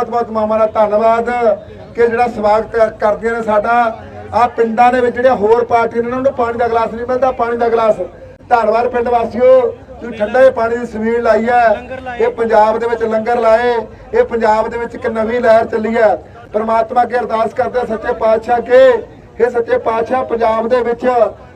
ਬਹੁਤ-ਬਹੁਤ ਮਾਮਾ ਦਾ ਧੰਨਵਾਦ ਕਿ ਜਿਹੜਾ ਸਵਾਗਤ ਕਰਦੀਆਂ ਨੇ ਸਾਡਾ। ਆ ਪਿੰਡਾਂ ਦੇ ਵਿੱਚ ਜਿਹੜੀਆਂ ਹੋਰ ਪਾਰਟੀਆਂ ਨੇ ਉਹਨਾਂ ਨੂੰ ਪਾਣੀ ਦਾ ਗਲਾਸ ਨਹੀਂ ਮਿਲਦਾ ਪਾਣੀ ਦਾ ਗਲਾਸ। ਧੰਨਵਾਦ ਪਿੰਡ ਵਾਸੀਓ ਤੁਸੀਂ ਠੰਡੇ ਪਾਣੀ ਦੀ ਸਵੀਲ ਲਾਈ ਹੈ। ਇਹ ਪੰਜਾਬ ਦੇ ਵਿੱਚ ਲੰਗਰ ਲਾਏ। ਇਹ ਪੰਜਾਬ ਦੇ ਵਿੱਚ ਇੱਕ ਨਵੀਂ ਲਹਿਰ ਚੱਲੀ ਹੈ। ਪ੍ਰਮਾਤਮਾ ਅੱਗੇ ਅਰਦਾਸ ਕਰਦੇ ਸੱਚੇ ਪਾਤਸ਼ਾਹ ਕੇ ਇਹ ਸੱਚੇ ਪਾਤਸ਼ਾਹ ਪੰਜਾਬ ਦੇ ਵਿੱਚ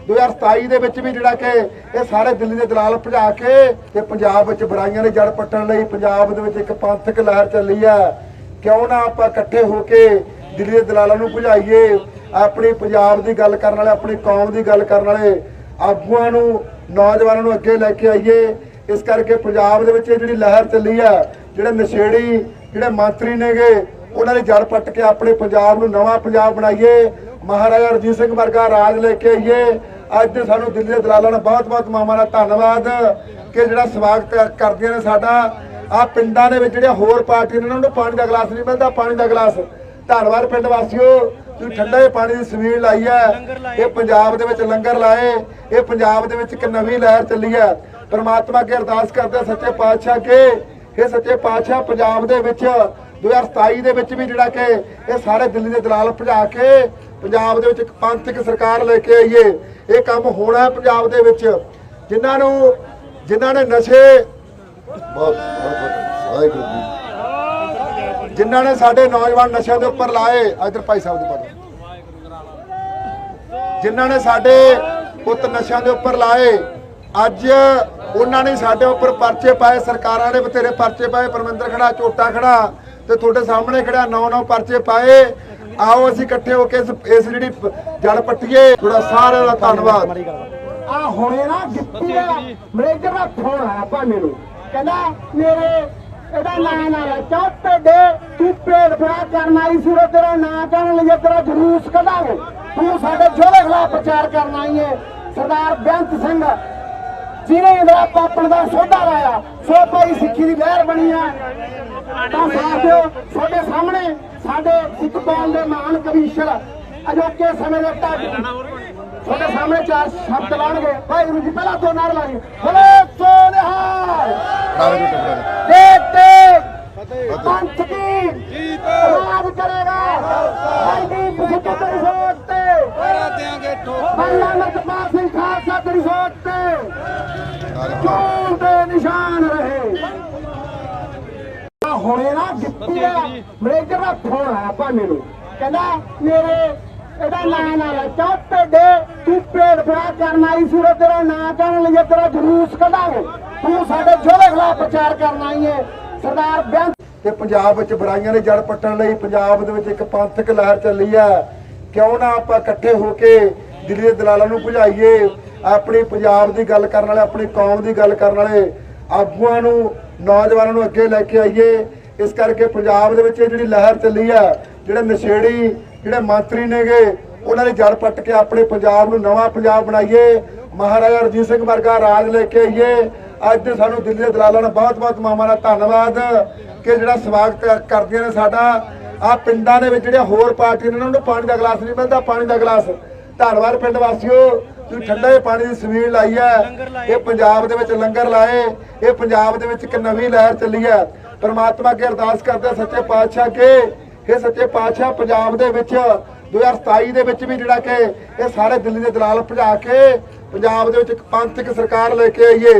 2027 ਦੇ ਵਿੱਚ ਵੀ ਜਿਹੜਾ ਕਿ ਇਹ ਸਾਰੇ ਦਿੱਲੀ ਦੇ ਦਲਾਲ ਭਜਾ ਕੇ ਤੇ ਪੰਜਾਬ ਵਿੱਚ ਬੁਰਾਈਆਂ ਦੇ ਜੜ ਪੱਟਣ ਲਈ ਪੰਜਾਬ ਦੇ ਵਿੱਚ ਇੱਕ ਪੰਥਕ ਲਹਿਰ ਚੱਲੀ ਹੈ। ਕਿਉਂ ਨਾ ਆਪਾਂ ਇਕੱਠੇ ਹੋ ਕੇ ਦਿੱਲੀ ਦੇ ਦਲਾਲਾਂ ਨੂੰ ਭਜਾਈਏ, ਆਪਣੀ ਪੰਜਾਬ ਦੀ ਗੱਲ ਕਰਨ ਵਾਲੇ, ਆਪਣੀ ਕੌਮ ਦੀ ਗੱਲ ਕਰਨ ਵਾਲੇ ਆਗੂਆਂ ਨੂੰ, ਨੌਜਵਾਨਾਂ ਨੂੰ ਅੱਗੇ ਲੈ ਕੇ ਆਈਏ। ਇਸ ਕਰਕੇ ਪੰਜਾਬ ਦੇ ਵਿੱਚ ਇਹ ਜਿਹੜੀ ਲਹਿਰ ਚੱਲੀ ਆ, ਜਿਹੜੇ ਨਸ਼ੇੜੀ, ਜਿਹੜੇ ਮੰਤਰੀ ਨੇਗੇ, ਉਹਨਾਂ ਨੇ ਜੜ ਪੱਟ ਕੇ ਆਪਣੇ ਪੰਜਾਬ ਨੂੰ ਨਵਾਂ ਪੰਜਾਬ ਬਣਾਈਏ। ਮਹਾਰਾਜਾ ਰਣਜੀਤ ਸਿੰਘ ਵਰਗਾ ਰਾਜ ਲੈ ਕੇ ਆਈਏ। ਅੱਜ ਦੇ ਸਾਨੂੰ ਦਿੱਲੀ ਦੇ ਦਲਾਲਾਂ ਦਾ ਬਹੁਤ-ਬਹੁਤ ਮਾਮਾ ਦਾ ਧੰਨਵਾਦ ਕਿ ਜਿਹੜਾ ਸਵਾਗਤ ਕਰਦੀਆਂ ਨੇ ਸਾਡਾ। ਆ ਪਿੰਡਾਂ ਦੇ ਵਿੱਚ ਜਿਹੜੀਆਂ ਹੋਰ ਪਾਰਟੀਆਂ ਨੇ ਉਹਨਾਂ ਨੂੰ ਪਾਣੀ ਦਾ ਗਲਾਸ ਨਹੀਂ ਮਿਲਦਾ ਪਾਣੀ ਦਾ ਗਲਾਸ। ਧੰਨਵਾਦ ਪਿੰਡ ਵਾਸੀਓ ਤੁਸੀਂ ਠੰਡੇ ਪਾਣੀ ਦੀ ਸਵੀਲ ਲਾਈ ਹੈ। ਇਹ ਪੰਜਾਬ ਦੇ ਵਿੱਚ ਲੰਗਰ ਲਾਏ। ਇਹ ਪੰਜਾਬ ਦੇ ਵਿੱਚ ਇੱਕ ਨਵੀਂ ਲਹਿਰ ਚੱਲੀ ਹੈ। ਪ੍ਰਮਾਤਮਾ ਅੱਗੇ ਅਰਦਾਸ ਕਰਦੇ ਸੱਚੇ ਪਾਤਸ਼ਾਹ ਕੇ ਇਹ ਸੱਚੇ ਪਾਤਸ਼ਾਹ ਪੰਜਾਬ ਦੇ ਵਿੱਚ 2027 ਦੇ ਵਿੱਚ ਵੀ ਜਿਹੜਾ ਕਿ ਇਹ ਸਾਰੇ ਦਿੱਲੀ ਦੇ ਦਲਾਲ ਭਜਾ ਕੇ ਪੰਜਾਬ ਦੇ ਵਿੱਚ ਇੱਕ ਪੰਥਕ ਸਰਕਾਰ ਲੈ ਕੇ ਆਈਏ। ਇਹ ਕੰਮ ਹੋਣਾ ਹੈ ਪੰਜਾਬ ਦੇ ਵਿੱਚ। ਜਿਨ੍ਹਾਂ ਨੂੰ ਜਿਨ੍ਹਾਂ ਨੇ ਨਸ਼ੇ ਬਹੁਤ ਵਾਹਿਗੁਰੂ ਜੀ। ਜਿਨ੍ਹਾਂ ਨੇ ਸਾਡੇ ਨੌਜਵਾਨ ਨਸ਼ਿਆਂ ਦੇ ਉੱਪਰ ਲਾਏ, ਇਧਰ ਭਾਈ ਸਾਹਿਬ ਦੀ ਪੜੋ ਜਿਨ੍ਹਾਂ ਨੇ ਸਾਡੇ ਪੁੱਤ ਨਸ਼ਿਆਂ ਦੇ ਉੱਪਰ ਲਾਏ, ਅੱਜ ਉਹਨਾਂ ਨੇ ਸਾਡੇ ਉੱਪਰ ਪਰਚੇ ਪਾਏ, ਸਰਕਾਰਾਂ ਨੇ ਬਥੇਰੇ ਪਰਚੇ ਪਾਏ, ਪਰਮਿੰਦਰ ਖੜਾ ਚੋਟਾ ਖੜਾ, ਤੇ ਤੁਹਾਡੇ ਸਾਹਮਣੇ ਖੜਾ ਨੌ ਨੌ ਪਰਚੇ ਪਾਏ। ਆਓ ਅਸੀਂ ਇਕੱਠੇ ਹੋ ਕੇ ਇਸ ਜਿਹੜੀ ਜੜ ਪੱਟੀਏ, ਤੁਹਾਡਾ ਸਾਰਿਆਂ ਦਾ ਧੰਨਵਾਦ। ਆ ਹੁਣੇ ਨਾ ਗਿੱਪੀ ਮੈਨੇਜਰ ਦਾ ਫੋਨ ਆਇਆ ਭਾਵੇਂ ਨੂੰ। ਕਹਿੰਦਾ, ਮੇਰੇ ਇਹਦਾ ਨਾਂ ਨਾ ਲੈ ਚੌਪੇ ਦੇ ਤੂੰ ਪੇੜ ਫੜਾ ਕਰਨ ਆਈ ਸੀ, ਉਹ ਤੇਰਾ ਨਾਂ ਕਰਨ ਲਈ ਤੇਰਾ ਜਲੂਸ ਕੱਢਾਂਗੇ। ਤੂੰ ਸਾਡੇ ਜੋੜੇ ਖਿਲਾਫ ਪ੍ਰਚਾਰ ਕਰਨ ਆਈ ਹੈ ਸਰਦਾਰ ਬੇਅੰਤ ਸਿੰਘ, ਜਿਹਨੇ ਇੰਦਰਾ ਪਾਪਣ ਦਾ ਸੋਧਾ ਲਾਇਆ ਸੋ ਭਾਈ ਸਿੱਖੀ ਦੀ ਲਹਿਰ ਬਣੀ ਆ। ਤਾਂ ਸਾਥਿਓ ਤੁਹਾਡੇ ਸਾਹਮਣੇ ਸਾਡੇ ਸਿੱਖ ਕੌਮ ਦੇ ਮਹਾਨ ਕਵੀਸ਼ਰ ਅਜੋਕੇ ਸਮੇਂ ਦੇ ਢਾਡੀ ਤੁਹਾਡੇ ਸਾਹਮਣੇ ਚਾਰ ਸ਼ਬਦ ਲਾਣਗੇ ਵਾਹਿਗੁਰੂ ਜੀ ਪਹਿਲਾਂ ਦੋ ਨਾਰ ਲਾਣੀ ਬੋਲੇ ਸੋਨਿਹਾਰ ਦੇਤੇ ਪੰਥ ਕੀ ਰਾਜ ਕਰੇਗਾ। ਸਾਡੀ ਪੁੱਛੇ ਤੇਰੀ ਸੋਚ ਤੇ। ਦੇਾਂਗੇ ਠੋਕ। ਬੱਲਾ ਮਰਤਪਾਲ ਸਿੰਘ ਖਾਲਸਾ ਤੇਰੀ ਸੋਚ ਤੇ। ਚੋਣ ਦੇ ਨਿਸ਼ਾਨ ਰਹੇ। ਹੁਣੇ ਨਾ ਗਿੱਪੀ ਦਾ ਮੈਨੇਜਰ ਦਾ ਫੋਨ ਆਇਆ ਭਾਵੇਂ ਨੂੰ। ਕਹਿੰਦਾ ਮੇਰੇ ਇਹਦਾ ਨਾਂ ਨਾ ਲੈ। ਦੇ। ਤੂੰ ਪੇੜ ਫੜਾ ਕਰਨ ਆਈ ਸੀ ਉਹ ਤੇਰਾ ਨਾਂ ਕਰਨ ਲਈ ਤੇਰਾ ਜਲੂਸ ਕੱਢਾਂਗੇ ਤੂੰ ਸਾਡੇ ਜੋੜੇ ਖਿਲਾਫ ਪ੍ਰਚਾਰ ਕਰਨ ਆਈ ਹੈ ਸਰਦਾਰ ਬੇਅੰਤ ਤੇ ਪੰਜਾਬ ਵਿੱਚ ਬੁਰਾਈਆਂ ਦੇ ਜੜ ਪੱਟਣ ਲਈ ਪੰਜਾਬ ਦੇ ਵਿੱਚ ਇੱਕ ਪੰਥਕ ਲਹਿਰ ਚੱਲੀ ਹੈ ਕਿਉਂ ਨਾ ਆਪਾਂ ਇਕੱਠੇ ਹੋ ਕੇ ਦਿੱਲੀ ਦੇ ਦਲਾਲਾਂ ਨੂੰ ਭਜਾਈਏ, ਆਪਣੀ ਪੰਜਾਬ ਦੀ ਗੱਲ ਕਰਨ ਵਾਲੇ, ਆਪਣੀ ਕੌਮ ਦੀ ਗੱਲ ਕਰਨ ਵਾਲੇ ਆਗੂਆਂ ਨੂੰ, ਨੌਜਵਾਨਾਂ ਨੂੰ ਅੱਗੇ ਲੈ ਕੇ ਆਈਏ। ਇਸ ਕਰਕੇ ਪੰਜਾਬ ਦੇ ਵਿੱਚ ਇਹ ਜਿਹੜੀ ਲਹਿਰ ਚੱਲੀ ਹੈ ਜਿਹੜੇ ਨਸ਼ੇੜੀ ਜਿਹੜੇ ਮੰਤਰੀ ਨੇਗੇ ਉਹਨਾਂ ਦੀ ਜੜ ਪੱਟ ਕੇ ਆਪਣੇ ਪੰਜਾਬ ਨੂੰ ਨਵਾਂ ਪੰਜਾਬ ਬਣਾਈਏ। ਮਹਾਰਾਜਾ ਰਣਜੀਤ ਸਿੰਘ ਵਰਗਾ ਰਾਜ ਲੈ ਕੇ ਆਈਏ। ਅੱਜ ਦੇ ਸਾਨੂੰ ਦਿੱਲੀ ਦੇ ਦਲਾਲਾਂ ਦਾ ਬਹੁਤ-ਬਹੁਤ ਮਾਮਾ ਦਾ ਧੰਨਵਾਦ ਕਿ ਜਿਹੜਾ ਸਵਾਗਤ ਕਰਦੀਆਂ ਨੇ ਸਾਡਾ। ਆ ਪਿੰਡਾਂ ਦੇ ਵਿੱਚ ਜਿਹੜੀਆਂ ਹੋਰ ਪਾਰਟੀਆਂ ਨੇ ਉਹਨਾਂ ਨੂੰ ਪਾਣੀ ਦਾ ਗਲਾਸ ਨਹੀਂ ਮਿਲਦਾ ਪਾਣੀ ਦਾ ਗਲਾਸ। ਧੰਨਵਾਦ ਪਿੰਡ ਵਾਸੀਓ ਤੁਸੀਂ ਠੰਡੇ ਪਾਣੀ ਦੀ ਸਵੀਲ ਲਾਈ ਹੈ। ਇਹ ਪੰਜਾਬ ਦੇ ਵਿੱਚ ਲੰਗਰ ਲਾਏ। ਇਹ ਪੰਜਾਬ ਦੇ ਵਿੱਚ ਇੱਕ ਨਵੀਂ ਲਹਿਰ ਚੱਲੀ ਹੈ। ਪ੍ਰਮਾਤਮਾ ਅੱਗੇ ਅਰਦਾਸ ਕਰਦੇ ਸੱਚੇ ਪਾਤਸ਼ਾਹ ਕੇ ਇਹ ਸੱਚੇ ਪਾਤਸ਼ਾਹ ਪੰਜਾਬ ਦੇ ਵਿੱਚ 2027 ਦੇ ਵਿੱਚ ਵੀ ਜਿਹੜਾ ਕਿ ਇਹ ਸਾਰੇ ਦਿੱਲੀ ਦੇ ਦਲਾਲ ਭਜਾ ਕੇ ਪੰਜਾਬ ਦੇ ਵਿੱਚ ਇੱਕ ਪੰਥਕ ਸਰਕਾਰ ਲੈ ਕੇ ਆਈਏ।